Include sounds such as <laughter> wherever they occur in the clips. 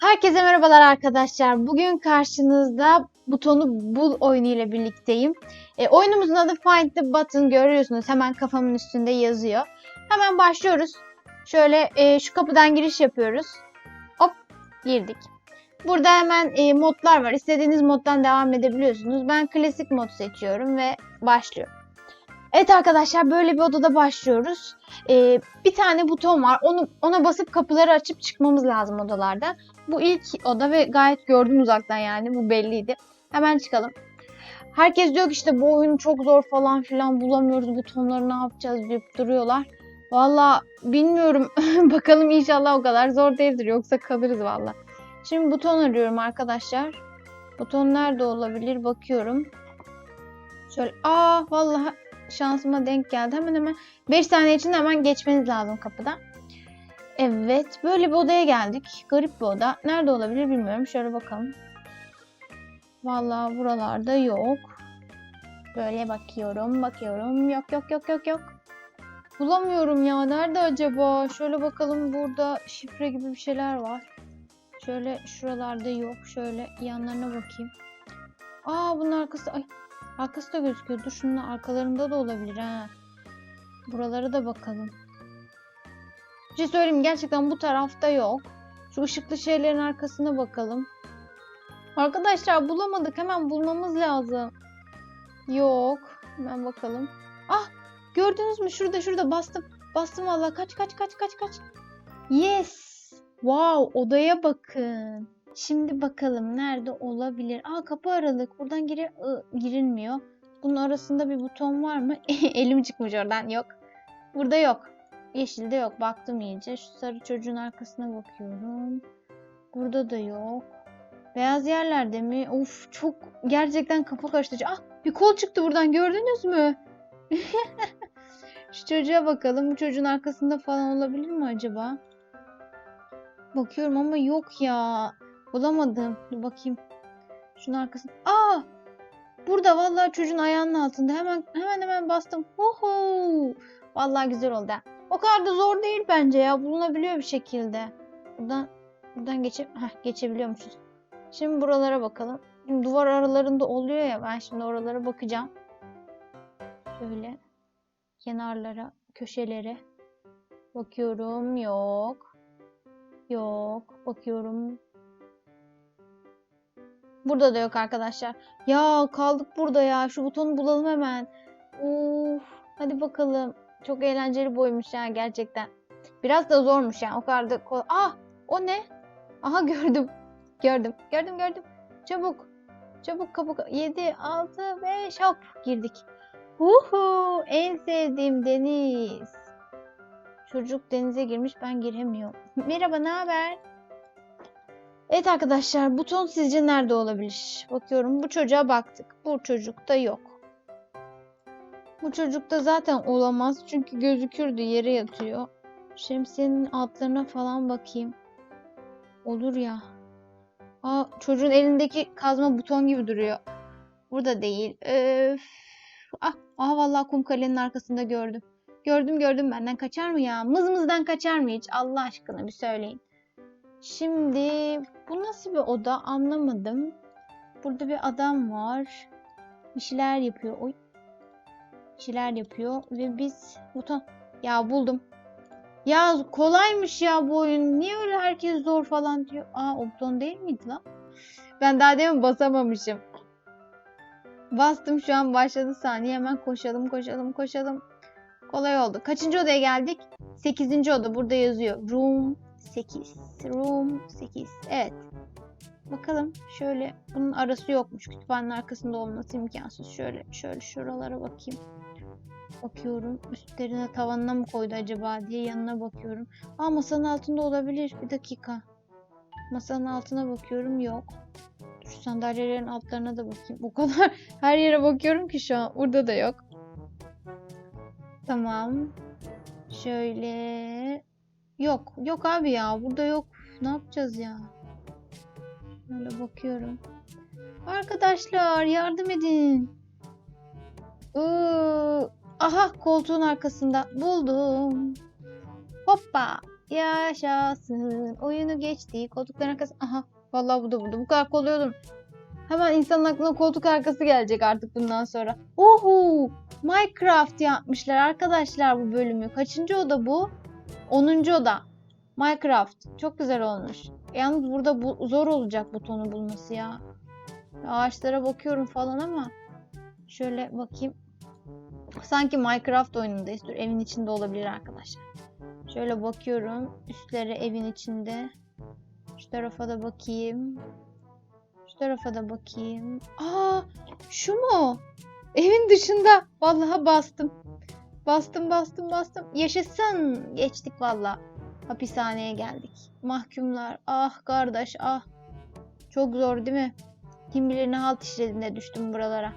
Herkese merhabalar arkadaşlar. Bugün karşınızda butonu bul oyunu ile birlikteyim. E, oyunumuzun adı Find the Button görüyorsunuz. Hemen kafamın üstünde yazıyor. Hemen başlıyoruz. Şöyle e, şu kapıdan giriş yapıyoruz. Hop girdik. Burada hemen e, modlar var. İstediğiniz moddan devam edebiliyorsunuz. Ben klasik mod seçiyorum ve başlıyorum. Evet arkadaşlar böyle bir odada başlıyoruz. E, bir tane buton var. Onu ona basıp kapıları açıp çıkmamız lazım odalardan. Bu ilk oda ve gayet gördüm uzaktan yani bu belliydi. Hemen çıkalım. Herkes diyor ki işte bu oyun çok zor falan filan bulamıyoruz butonları ne yapacağız deyip duruyorlar. Valla bilmiyorum. <laughs> Bakalım inşallah o kadar zor değildir yoksa kalırız valla. Şimdi buton arıyorum arkadaşlar. Buton nerede olabilir bakıyorum. Şöyle aa vallahi şansıma denk geldi. Hemen hemen 5 saniye içinde hemen geçmeniz lazım kapıdan. Evet, böyle bir odaya geldik. Garip bir oda. Nerede olabilir bilmiyorum. Şöyle bakalım. Vallahi buralarda yok. Böyle bakıyorum, bakıyorum. Yok, yok, yok, yok, yok. Bulamıyorum ya. Nerede acaba? Şöyle bakalım. Burada şifre gibi bir şeyler var. Şöyle şuralarda yok. Şöyle yanlarına bakayım. Aa bunun arkası. Ay arkası da gözüküyor. Dur şunun arkalarında da olabilir ha. Buralara da bakalım. Bir şey söyleyeyim gerçekten bu tarafta yok. Şu ışıklı şeylerin arkasına bakalım. Arkadaşlar bulamadık. Hemen bulmamız lazım. Yok. Hemen bakalım. Ah! Gördünüz mü? Şurada şurada bastım. Bastım valla. Kaç kaç kaç kaç kaç. Yes! Wow! Odaya bakın. Şimdi bakalım nerede olabilir? Aa kapı aralık. Buradan giri ı, girilmiyor. Bunun arasında bir buton var mı? <laughs> Elim çıkmış oradan. Yok. Burada yok. Yeşilde yok. Baktım iyice. Şu sarı çocuğun arkasına bakıyorum. Burada da yok. Beyaz yerlerde mi? Of çok gerçekten kafa karıştırıcı. Ah bir kol çıktı buradan gördünüz mü? <laughs> Şu çocuğa bakalım. Bu çocuğun arkasında falan olabilir mi acaba? Bakıyorum ama yok ya. Bulamadım. Dur bakayım. Şunun arkasında. Aa! Burada vallahi çocuğun ayağının altında. Hemen hemen hemen bastım. Huhu! Vallahi güzel oldu. O kadar da zor değil bence ya. Bulunabiliyor bir şekilde. Buradan buradan geçip heh, geçebiliyormuşuz. Şimdi buralara bakalım. Şimdi duvar aralarında oluyor ya. Ben şimdi oralara bakacağım. Şöyle kenarlara, köşelere bakıyorum. Yok. Yok. Bakıyorum. Burada da yok arkadaşlar. Ya kaldık burada ya. Şu butonu bulalım hemen. Uf. Hadi bakalım. Çok eğlenceli boymuş ya gerçekten. Biraz da zormuş yani. O kadar da. Ah! O ne? Aha <laughs> gördüm. Gördüm. Gördüm gördüm. Çabuk. Çabuk kapı. 7, 6, 5 hop girdik. Uhu! En sevdiğim deniz. Çocuk denize girmiş ben giremiyorum. Merhaba ne haber? Evet arkadaşlar buton sizce nerede olabilir? Bakıyorum bu çocuğa baktık. Bu çocukta yok. Bu çocukta zaten olamaz çünkü gözükürdü yere yatıyor. Şemsiyenin altlarına falan bakayım. Olur ya. Aa, çocuğun elindeki kazma buton gibi duruyor. Burada değil. Öf. Ah, ah vallahi kum kalenin arkasında gördüm. Gördüm gördüm benden kaçar mı ya? Mızmızdan kaçar mı hiç? Allah aşkına bir söyleyin. Şimdi bu nasıl bir oda anlamadım. Burada bir adam var. Bir şeyler yapıyor. Oy. Bir şeyler yapıyor ve biz buton ya buldum. Ya kolaymış ya bu oyun. Niye öyle herkes zor falan diyor. Aa o değil miydi lan? Ben daha demin basamamışım. Bastım şu an başladı saniye. Hemen koşalım koşalım koşalım. Kolay oldu. Kaçıncı odaya geldik? 8. oda burada yazıyor. Room 8. Room 8. Evet. Bakalım şöyle bunun arası yokmuş. Kütüphanenin arkasında olması imkansız. Şöyle şöyle şuralara bakayım. Bakıyorum. Üstlerine tavanına mı koydu acaba diye yanına bakıyorum. Aa masanın altında olabilir. Bir dakika. Masanın altına bakıyorum. Yok. Şu sandalyelerin altlarına da bakayım. O kadar <laughs> her yere bakıyorum ki şu an. Burada da yok. Tamam. Şöyle. Yok. Yok abi ya. Burada yok. Ne yapacağız ya? Böyle bakıyorum. Arkadaşlar yardım edin. Iıı, aha koltuğun arkasında buldum. Hoppa. Yaşasın. Oyunu geçti. Koltukların arkası. Aha. Vallahi bu da burada. Bu kadar koluyordum. Hemen insanın aklına koltuk arkası gelecek artık bundan sonra. Uhu. Minecraft yapmışlar arkadaşlar bu bölümü. Kaçıncı oda bu? 10. oda. Minecraft. Çok güzel olmuş. Yalnız burada bu zor olacak butonu bulması ya. Ağaçlara bakıyorum falan ama şöyle bakayım. Sanki Minecraft oyunundayız. Dur evin içinde olabilir arkadaşlar. Şöyle bakıyorum. Üstlere evin içinde. Şu tarafa da bakayım. Şu tarafa da bakayım. Aa, şu mu? Evin dışında. Vallahi bastım. Bastım bastım bastım. Yaşasın. Geçtik vallahi. Hapishaneye geldik. Mahkumlar. Ah kardeş ah. Çok zor değil mi? Kim bilir ne halt işledim de düştüm buralara.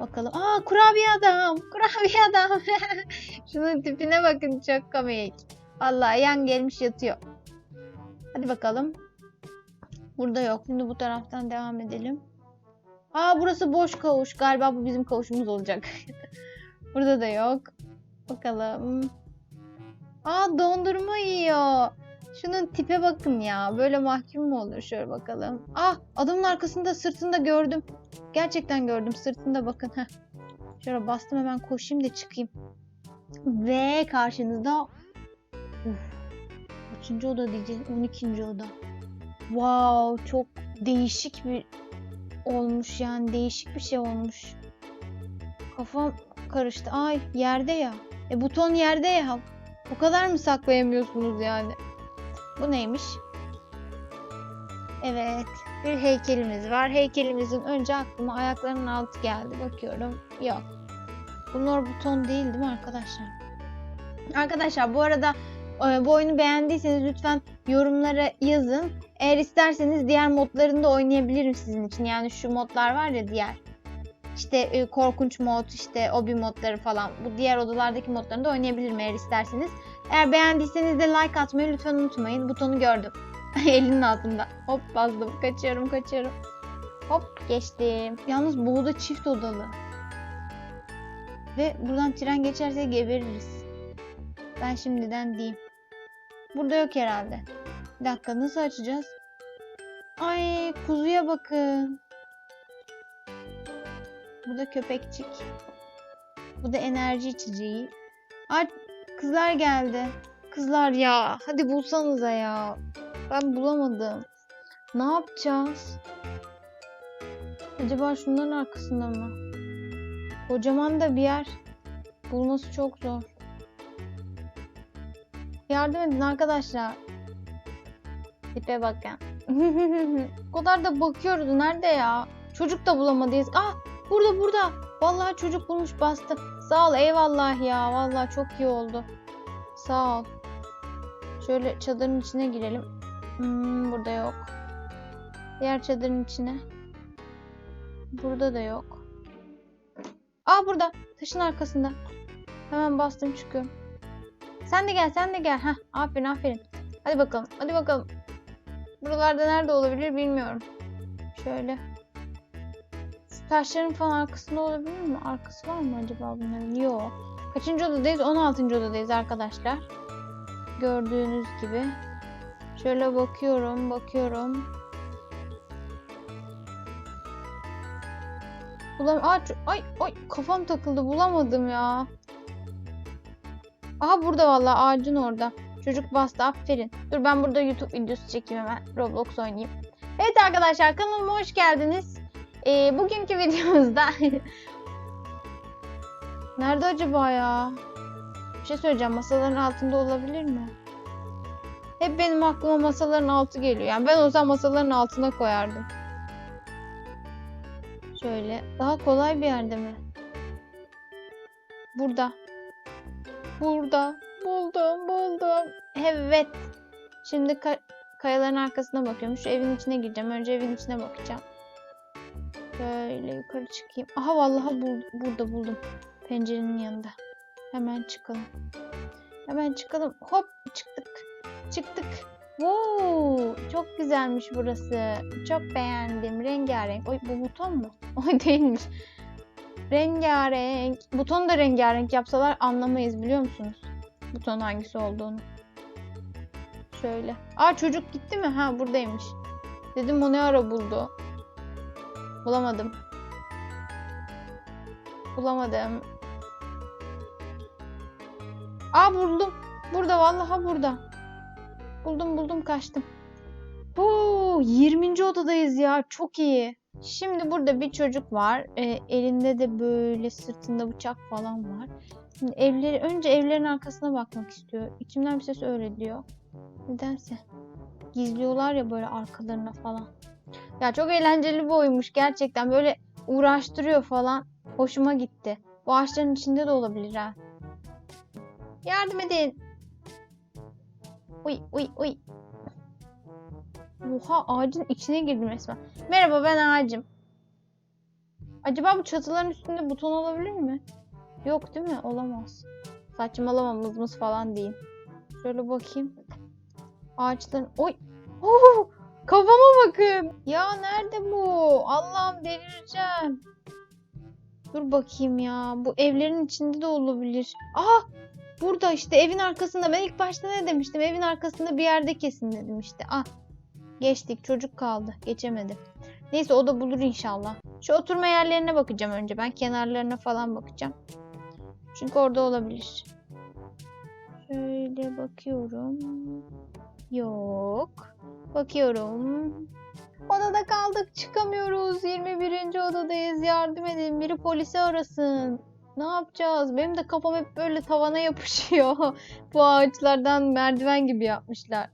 Bakalım. Aa kurabiye adam. Kurabiye adam. <laughs> Şunun tipine bakın çok komik. Vallahi yan gelmiş yatıyor. Hadi bakalım. Burada yok. Şimdi bu taraftan devam edelim. Aa burası boş kavuş. Galiba bu bizim kavuşumuz olacak. <laughs> Burada da yok. Bakalım. Aa dondurma yiyor. Şunun tipe bakın ya. Böyle mahkum mu olur? Şöyle bakalım. Ah adamın arkasında sırtında gördüm. Gerçekten gördüm sırtında bakın. Heh. Şöyle bastım hemen koşayım da çıkayım. Ve karşınızda Uf. Kaçıncı oda diyeceğiz? 12. oda. Wow çok değişik bir olmuş yani değişik bir şey olmuş. Kafam karıştı. Ay yerde ya. E buton yerde ya. Bu kadar mı saklayamıyorsunuz yani? Bu neymiş? Evet. Bir heykelimiz var. Heykelimizin önce aklıma ayaklarının altı geldi. Bakıyorum. Yok. Bunlar buton değil değil mi arkadaşlar? Arkadaşlar bu arada e, bu oyunu beğendiyseniz lütfen yorumlara yazın. Eğer isterseniz diğer modlarını da oynayabilirim sizin için. Yani şu modlar var ya diğer. İşte e, korkunç mod, işte obi modları falan. Bu diğer odalardaki modlarını da oynayabilirim eğer isterseniz. Eğer beğendiyseniz de like atmayı lütfen unutmayın. Butonu gördüm. <laughs> Elinin altında. Hop bastım. Kaçıyorum kaçıyorum. Hop geçtim. Yalnız bu oda çift odalı. Ve buradan tren geçerse gebeririz. Ben şimdiden diyeyim. Burada yok herhalde. Bir dakika nasıl açacağız? Ay kuzuya bakın. Bu da köpekçik. Bu da enerji içeceği. Ay kızlar geldi. Kızlar ya hadi bulsanıza ya. Ben bulamadım. Ne yapacağız? Acaba şunların arkasında mı? Kocaman da bir yer. Bulması çok zor. Yardım edin arkadaşlar. Tipe bakın. <laughs> o kadar da bakıyoruz. Nerede ya? Çocuk da bulamadıyız. Ah burada burada. Vallahi çocuk bulmuş bastı. Sağ ol eyvallah ya. Vallahi çok iyi oldu. Sağ ol. Şöyle çadırın içine girelim. Hmm, burada yok. Diğer çadırın içine. Burada da yok. Aa burada. Taşın arkasında. Hemen bastım çıkıyorum. Sen de gel sen de gel. Heh, aferin aferin. Hadi bakalım hadi bakalım. Buralarda nerede olabilir bilmiyorum. Şöyle. Taşların falan arkasında olabilir mi? Arkası var mı acaba bunların? Yok. Kaçıncı odadayız? 16. odadayız arkadaşlar. Gördüğünüz gibi. Şöyle bakıyorum, bakıyorum. Bulam Aa, ay ay kafam takıldı bulamadım ya. Aha burada vallahi ağacın orada. Çocuk bastı aferin. Dur ben burada YouTube videosu çekeyim hemen. Roblox oynayayım. Evet arkadaşlar kanalıma hoş geldiniz. Ee, bugünkü videomuzda <laughs> Nerede acaba ya? Bir şey söyleyeceğim. Masaların altında olabilir mi? Hep benim aklıma masaların altı geliyor. Yani ben olsam masaların altına koyardım. Şöyle. Daha kolay bir yerde mi? Burada. Burada. Buldum, buldum. Evet. Şimdi ka- kayaların arkasına bakıyorum. Şu evin içine gireceğim. Önce evin içine bakacağım. Böyle yukarı çıkayım. Aha vallahi bul burada buldum. Pencerenin yanında. Hemen çıkalım. Hemen çıkalım. Hop çıktık. Çıktık. Wow, çok güzelmiş burası. Çok beğendim. Rengarenk. Oy bu buton mu? <laughs> Oy değilmiş. Rengarenk. Butonu da rengarenk yapsalar anlamayız biliyor musunuz? Buton hangisi olduğunu. Şöyle. Aa çocuk gitti mi? Ha buradaymış. Dedim o ne ara buldu. Bulamadım. Bulamadım. Aa buldum. Burada vallahi burada. Buldum buldum kaçtım. Oo 20. odadayız ya. Çok iyi. Şimdi burada bir çocuk var. Ee, elinde de böyle sırtında bıçak falan var. Şimdi evleri önce evlerin arkasına bakmak istiyor. İçimden bir ses öyle diyor. Nedense. Gizliyorlar ya böyle arkalarına falan. Ya çok eğlenceli bir oyunmuş gerçekten. Böyle uğraştırıyor falan. Hoşuma gitti. Bu ağaçların içinde de olabilir ha. Yardım edin. Uy uy uy. Oha ağacın içine girdim resmen. Merhaba ben ağacım. Acaba bu çatıların üstünde buton olabilir mi? Yok değil mi? Olamaz. Saçmalama mızmız falan değil. Şöyle bakayım. Ağaçların... Oy! Oo! Kafama bakın. Ya nerede bu? Allah'ım delireceğim. Dur bakayım ya. Bu evlerin içinde de olabilir. Aha! Burada işte evin arkasında. Ben ilk başta ne demiştim? Evin arkasında bir yerde kesin dedim işte. Ah! Geçtik. Çocuk kaldı. Geçemedi. Neyse o da bulur inşallah. Şu oturma yerlerine bakacağım önce. Ben kenarlarına falan bakacağım. Çünkü orada olabilir. Şöyle bakıyorum. Yok. Bakıyorum. Odada kaldık. Çıkamıyoruz. 21. odadayız. Yardım edin. Biri polisi arasın. Ne yapacağız? Benim de kafam hep böyle tavana yapışıyor. <laughs> bu ağaçlardan merdiven gibi yapmışlar.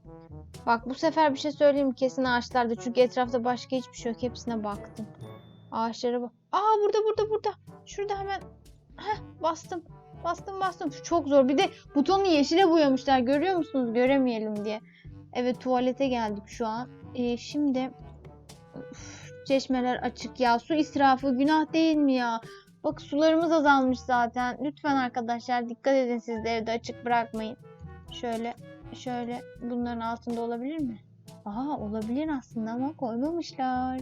Bak bu sefer bir şey söyleyeyim kesin ağaçlarda. Çünkü etrafta başka hiçbir şey yok. Hepsine baktım. Ağaçlara bak. Aa burada burada burada. Şurada hemen. Heh bastım. Bastım bastım. Çok zor. Bir de butonu yeşile boyamışlar. Görüyor musunuz? Göremeyelim diye. Evet tuvalete geldik şu an. Ee, şimdi Üf, çeşmeler açık ya. Su israfı günah değil mi ya? Bak sularımız azalmış zaten. Lütfen arkadaşlar dikkat edin siz de evde açık bırakmayın. Şöyle şöyle bunların altında olabilir mi? Aa olabilir aslında ama koymamışlar.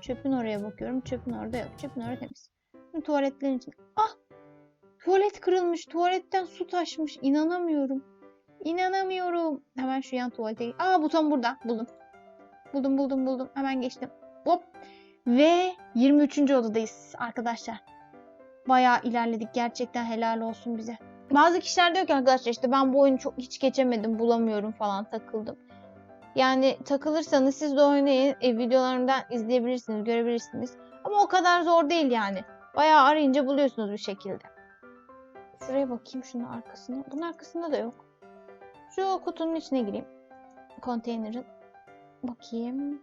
Çöpün oraya bakıyorum. Çöpün orada yok. Çöpün orada temiz. Tuvaletlerin için. Ah! Tuvalet kırılmış. Tuvaletten su taşmış. İnanamıyorum. İnanamıyorum. Hemen şu yan tuvalete. Aa buton burada. Buldum. Buldum buldum buldum. Hemen geçtim. Hop. Ve 23. odadayız arkadaşlar. Bayağı ilerledik. Gerçekten helal olsun bize. Bazı kişiler diyor ki arkadaşlar işte ben bu oyunu çok hiç geçemedim. Bulamıyorum falan takıldım. Yani takılırsanız siz de oynayın. E, videolarımdan izleyebilirsiniz, görebilirsiniz. Ama o kadar zor değil yani. Bayağı arayınca buluyorsunuz bir şekilde. Şuraya bakayım şunun arkasına. Bunun arkasında da yok. Şu kutunun içine gireyim. Konteynerin. Bakayım.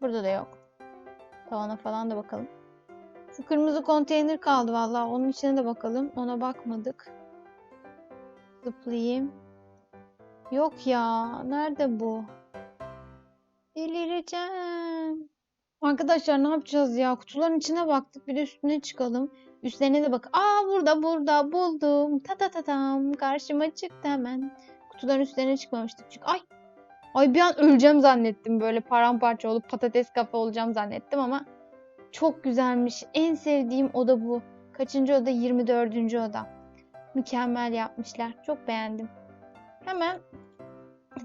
Burada da yok. Tavana falan da bakalım. Şu kırmızı konteyner kaldı vallahi. Onun içine de bakalım. Ona bakmadık. Zıplayayım. Yok ya. Nerede bu? Delireceğim. Arkadaşlar ne yapacağız ya? Kutuların içine baktık. Bir de üstüne çıkalım. Üstlerine de bak. Aa burada burada buldum. Ta ta ta tam. Karşıma çıktı hemen. Kutuların üstlerine çıkmamıştık çünkü. Ay Ay bir an öleceğim zannettim böyle paramparça olup patates kafa olacağım zannettim ama çok güzelmiş. En sevdiğim oda bu. Kaçıncı oda? 24. oda. Mükemmel yapmışlar. Çok beğendim. Hemen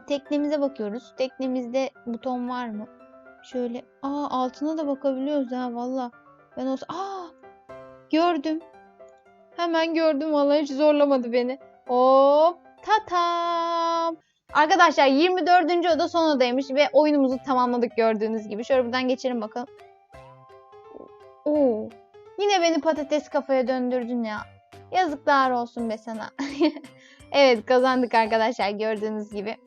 teknemize bakıyoruz. Teknemizde buton var mı? Şöyle aa altına da bakabiliyoruz ha valla. Ben olsa aa gördüm. Hemen gördüm vallahi hiç zorlamadı beni. Hop tatam. Arkadaşlar 24. oda son odaymış ve oyunumuzu tamamladık gördüğünüz gibi. Şöyle buradan geçelim bakalım. Oo. Yine beni patates kafaya döndürdün ya. Yazıklar olsun be sana. <laughs> evet kazandık arkadaşlar gördüğünüz gibi.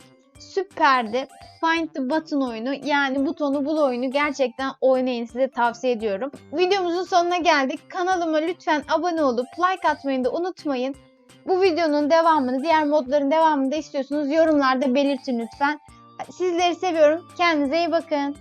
Süperdi. Find the button oyunu yani butonu bul oyunu gerçekten oynayın size tavsiye ediyorum. Videomuzun sonuna geldik. Kanalıma lütfen abone olup like atmayı da unutmayın. Bu videonun devamını, diğer modların devamını da istiyorsunuz yorumlarda belirtin lütfen. Sizleri seviyorum. Kendinize iyi bakın.